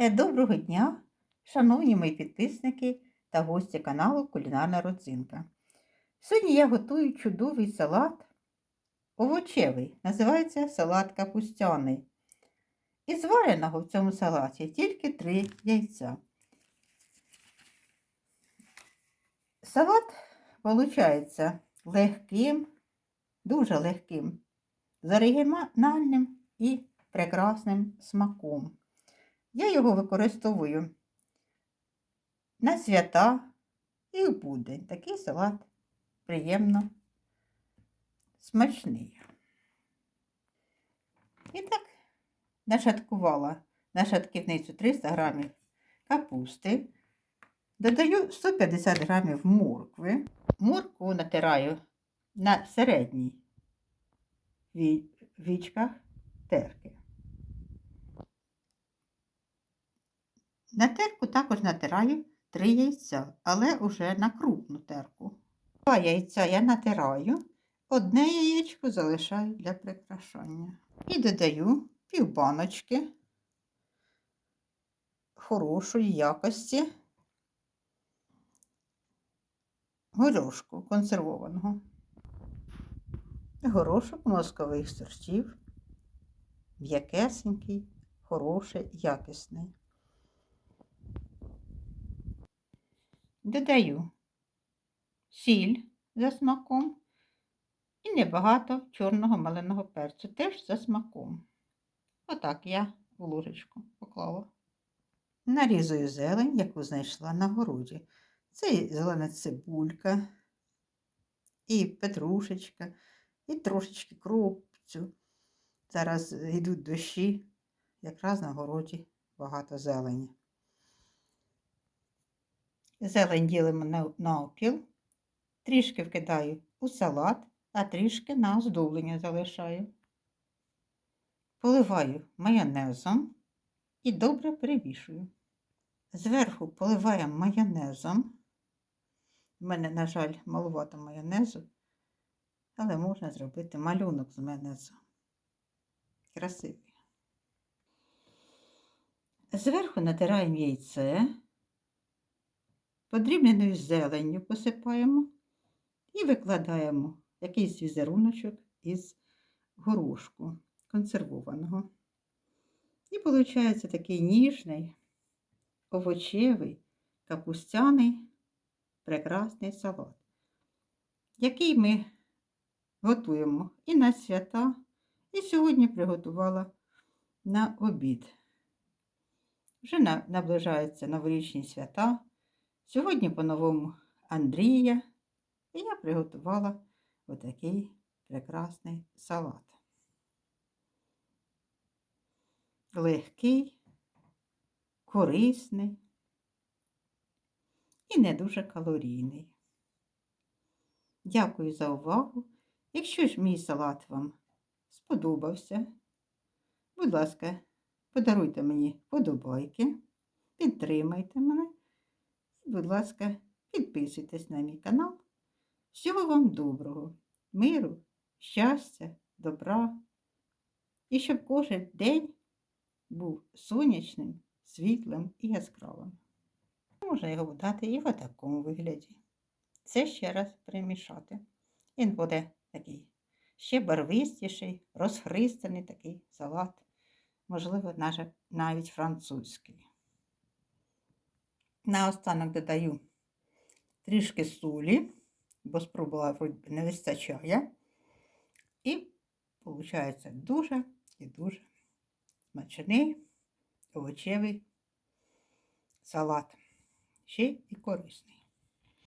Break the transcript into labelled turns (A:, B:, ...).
A: Е, Доброго дня, шановні мої підписники та гості каналу Кулінарна Родзинка. Сьогодні я готую чудовий салат овочевий, називається салат капустяний. І звареного в цьому салаті тільки три яйця. Салат виходить легким, дуже легким, з оригінальним і прекрасним смаком. Я його використовую на свята і в будень. Такий салат приємно смачний. І так, нашаткувала на шатківницю 300 грамів капусти. Додаю 150 грамів моркви. Моркву натираю на середній вічках терки. На терку також натираю 3 яйця, але вже на крупну терку. Два яйця я натираю, одне яєчко залишаю для прикрашання. І додаю півбаночки хорошої якості горошку консервованого. Горошок мозкових сортів, м'якесенький, хороший, якісний. Додаю сіль за смаком і небагато чорного маленого перцю, теж за смаком. Отак я в ложечку поклала. Нарізую зелень, яку знайшла на городі. Це зелена цибулька, і петрушечка, і трошечки кропцю. Зараз йдуть дощі, якраз на городі багато зелені. Зелень ділимо на опіл, трішки вкидаю у салат, а трішки на оздоблення залишаю. Поливаю майонезом і добре перемішую. Зверху поливаємо майонезом. У мене, на жаль, малувато майонезу, але можна зробити малюнок з майонезу. Красивий. Зверху натираємо яйце подрібненою зеленню посипаємо і викладаємо якийсь візеруночок із горошку консервованого. І виходить такий ніжний, овочевий, капустяний, прекрасний салат, який ми готуємо і на свята, і сьогодні приготувала на обід. Вже наближаються новорічні свята. Сьогодні по-новому Андрія, і я приготувала отакий прекрасний салат. Легкий, корисний і не дуже калорійний. Дякую за увагу. Якщо ж мій салат вам сподобався, будь ласка, подаруйте мені подобайки, підтримайте мене будь ласка, підписуйтесь на мій канал. Всього вам доброго, миру, щастя, добра. І щоб кожен день був сонячним, світлим і яскравим. Можна його дати і в такому вигляді. Це ще раз примішати. Він буде такий ще барвистіший, розхристаний такий салат, можливо, навіть французький. Наостанок додаю трішки солі, бо спробувала вроді не вистачає. І виходить дуже і дуже смачний овочевий салат. Ще і корисний.